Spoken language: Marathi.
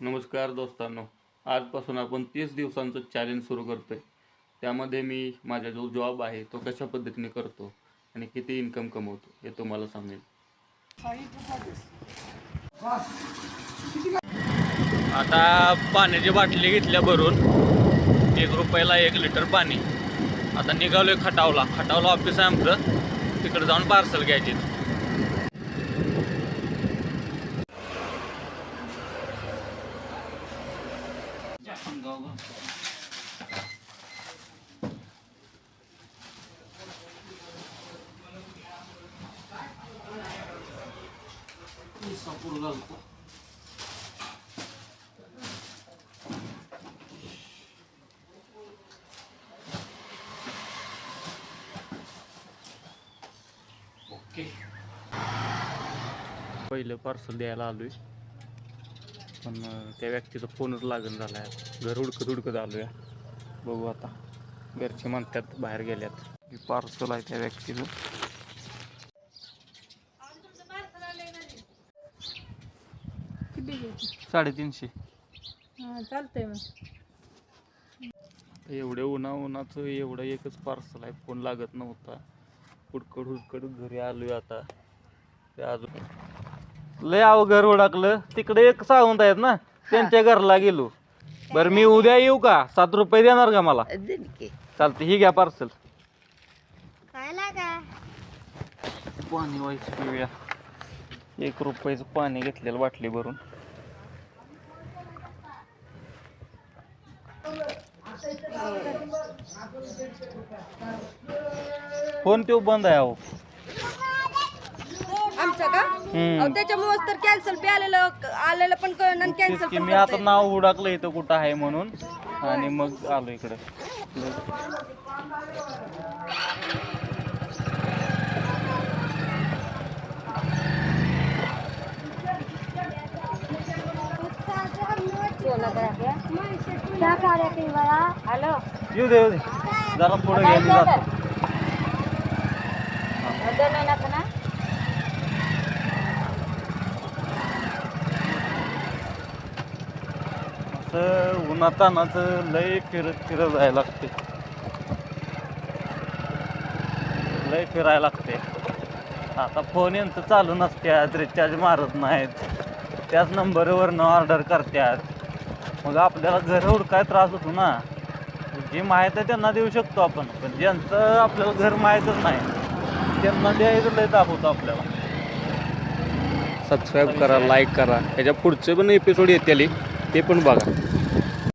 नमस्कार दोस्तांनो. आजपासून आपण तीस दिवसांचं चॅलेंज सुरू करतो आहे त्यामध्ये मी माझा जो जॉब आहे तो कशा पद्धतीने करतो आणि किती इन्कम कमवतो हे तुम्हाला सांगेल आता पाण्याची बाटली घेतल्या भरून एक रुपयाला एक लिटर पाणी. आता निघालोय खटावला. खटावला ऑफिस आहे आमचं. तिकडे जाऊन पार्सल घ्यायचे. ओके पहिलं पार्सल द्यायला आलोय पण त्या व्यक्तीचा फोनच लागण झाला आहे घर हुडकत हुडकत आलोय बघू आता. घरचे म्हणतात बाहेर गेल्यात. पार्सल आहे त्या व्यक्तीचं. साडेतीनशे. चालतंय मग. एवढ्या उन्हा उन्हाचं एवढं एकच पार्सल आहे. फोन लागत नव्हता. हुडकड हुडकड घरी आलोय आता. ते अजून लय आव घर उडाकलं तिकडे एक सावंत आहेत ना त्यांच्या घरला गेलो. बरं मी उद्या येऊ का? सात रुपये देणार का मला? चालते ही घ्या पार्सल काय लागा? पाणी व्हायचं पिऊया एक रुपयाचं पाणी घेतलेलं बाटली भरून. फोन पे बंद आहे अहो. आमचं का. अहो, त्याच्यामुळेच तर कॅन्सल बी आलेलं आलेलं पण आणि तेच कॅन्सल की पण मी आता. नाव उडाकलं इथं कुठं आहे म्हणून. आणि मग आलो इकडे. हॅलो. येऊ दे येऊ दे. जरा पुढे गेली जातो. असं उन्हातानाचं लय फिरत फिरत जायला लागते. लय फिरायला लागते. आता फोन यांचं चालू नसत्यात रिचार्ज मारत नाहीत. त्याच नंबरवरनं ऑर्डर करतात मग आपल्याला घर हुडकाय त्रास होतो ना. जे माहीत आहे त्यांना देऊ शकतो आपण पण ज्यांचं आपल्याला घर माहीतच नाही त्यांना द्यायचं लय दाब होतो आपल्याला. सबस्क्राईब करा लाईक करा. ह्याच्या पुढचे पण एपिसोड येतील ते पण बघा.